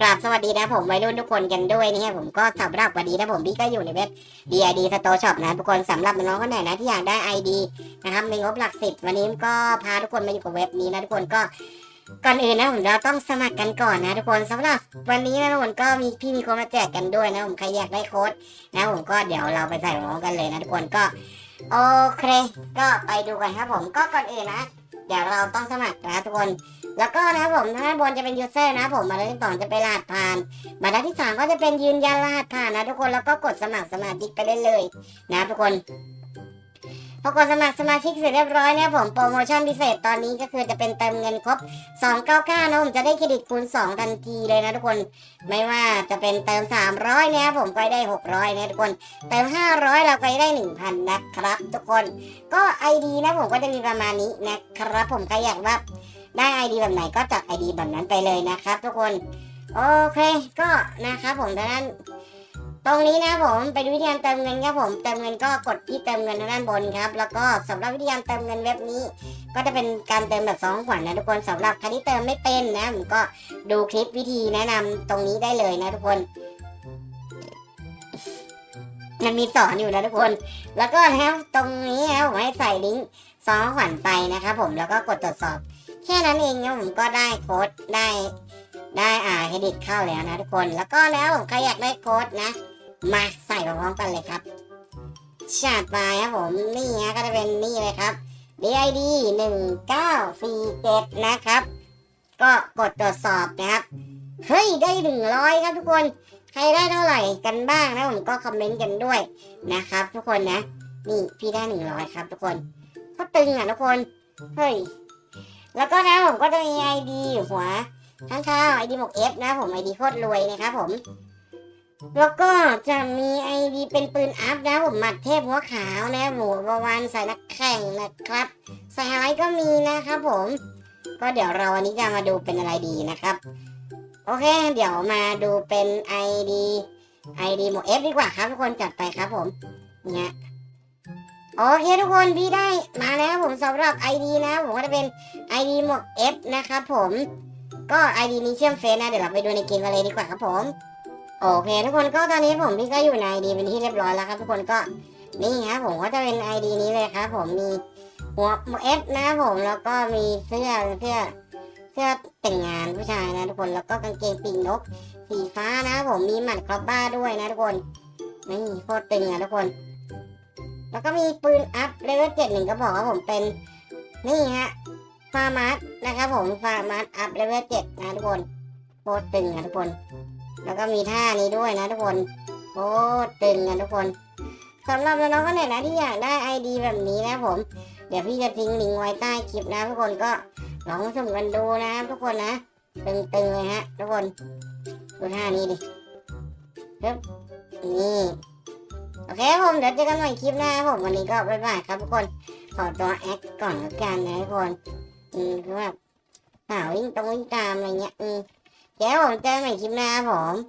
กราบสวัสดีนะผมวัยรุ่นทุกคนกันด้วยนะครับผมก็สำหรับวันนี้นะผมพี่ก็อยู่ในเว็บ DID Store Shop นะทุกคนสำหรับน้องคนไหนนะที่อยากได้ ID นะครับในงบหลักสิบวันนี้ก็พาทุกคนมาอยู่กับเว็บนี้นะทุกคนก็ก่อนอื่นนะผมเราต้องสมัครกันก่อนนะทุกคนสำหรับวันนี้นะทุกคนก็มีพี่มีโค้ดมาแจกกันด้วยนะผมใครอยากได้โค้ดนะผมก็เดี๋ยวเราไปใส่ของกันเลยนะทุกคนก็โอเค ก็ไปดูกันครับผมก็ก่อนอื่นนะ เดี๋ยวเราต้องสมัครนะทุกคน แล้วก็นะครับผมทางด้านบนจะเป็นยูเซอร์นะผมมาด้านที่สองจะเป็นรหัสผ่าน มาด้านที่สามก็จะเป็นยืนยันรหัสผ่านนะทุกคนแล้วก็กดสมัครสมาชิกไปเรื่อยเลยนะทุกคน พอกดสมัครสมาชิกเสร็จเรียบร้อยเนี่ยผมโปรโมชั่นพิเศษตอนนี้ก็คือจะเป็นเติมเงินครบ 299 นะผมจะได้เครดิตคูณ 2 ทันทีเลยนะทุกคน ไม่ว่าจะเป็นเติม 300เนี่ยผมก็ได้ 600เนี่ยทุกคน เติม 500 เราก็ได้ 1,000 นะครับ ทุกคน ก็ ID นะผมก็จะมีประมาณนี้นะครับ ผมใครอยากว่าได้ไอดีแบบไหนก็จัดไอดีแบบนั้นไปเลยนะครับ ทุกคน โอเค ก็นะครับผมดังนั้น ตรงนี้นะผมไปดูวิธีการเติมเงินครับผมเติมเงินก็กดที่เติมเงินทางด้านบนครับ แล้วก็สำหรับวิธีการเติมเงินเว็บนี้ ก็จะเป็นการเติมแบบสองขวัญนะทุกคนสำหรับใครที่เติมไม่เป็นนะผมก็ดูคลิปวิธีแนะนำตรงนี้ได้เลยนะทุกคนมันมีสอนอยู่นะทุกคน แล้วก็นะครับตรงนี้นะผมให้ใส่ลิงก์สองขวัญไปนะครับผมแล้วก็กดตรวจสอบ แค่นั้นเองนะผมก็ได้โค้ดได้ได้อ่าเครดิตเข้าแล้วนะทุกคน แล้วก็แล้วผมใครอยากได้โค้ดนะ มาใส่พร้อมๆกันเลยครับ ชาติไปครับผมนี่ฮะก็จะเป็นนี่เลยครับ DID หนึ่งเก้าสี่เจ็ดนะครับ ก็กดตรวจสอบนะครับ เฮ้ย ได้หนึ่งร้อยครับทุกคน ใครได้เท่าไหร่กันบ้างนะผมก็คอมเมนต์กันด้วยนะครับ ทุกคนนะ นี่พี่ได้หนึ่งร้อยครับทุกคนก็ตึงอะทุกคน เฮ้ย แล้วก็นะผมก็จะมีไอดีหัวข้างๆไอดีหมกเอฟนะผมไอดีโคตรรวยนะครับผม แล้วก็จะมีไอดีเป็นปืนอัพนะผมหมัดเทพหัวขาวนะหมูประวันใส่นักแข่งนะครับใส่อะไรก็มีนะครับผม ก็เดี๋ยวเราวันนี้จะมาดูเป็นอะไรดีนะครับ โอเค เดี๋ยวมาดูเป็นไอดีไอดีหมวกเอฟดีกว่าครับทุกคนจัดไปครับผมเนี่ยโอเคทุกคนพี่ได้มาแล้วผมสำหรับ ID นะผมก็จะเป็น ID หมวก F นะครับผมก็ ID นี้เชื่อมเฟซนะเดี๋ยวเราไปดูในเกมกันเลยดีกว่าครับผม โอเคทุกคนก็ตอนนี้ผมพี่ก็อยู่ใน ID เป็นที่เรียบร้อยแล้วครับทุกคนก็นี่ครับผมก็จะเป็น ID นี้เลยครับผมมีหัวหมวก F นะครับผมแล้วก็มีเสื้อเสื้อเสื้อแต่งงานผู้ชายนะทุกคนแล้วก็กางเกงปีกนกสีฟ้านะครับผมมีหมัดครอบบ้าด้วยนะทุกคนนี่โคตรตึงอะทุกคน แล้วก็มีปืนอัพเลเวลเจ็ดหนึ่งก็บอกว่าผมเป็นนี่ฮะฟาร์มัสนะครับผมฟาร์มัสอัพเลเวลเจ็ดนะทุกคนโคตรตึงอะทุกคน แล้วก็มีท่านี้ด้วยนะทุกคนโคตรตึงอะทุกคนสำหรับน้องๆคนไหนนะที่อยากได้ไอดีแบบนี้นะผม เดี๋ยวพี่จะทิ้งลิงก์ไว้ใต้คลิปนะทุกคนก็ลองสุ่มกันดูนะทุกคนนะ ตึงๆเลยฮะ ทุกคนดูท่านี้ดิปึ๊บนี่โอเคครับผมเดี๋ยวเจอกันใหม่คลิปหน้าครับผมวันนี้ก็บ๊ายบายครับทุกคนขอตัวแอคก่อนแล้วกันนะทุกคนอืมคือแบบเปล่าวิ่งตรงวิ่งตามอะไรเงี้ยอืม เดี๋ยวผมเจอใหม่คลิปหน้าครับผม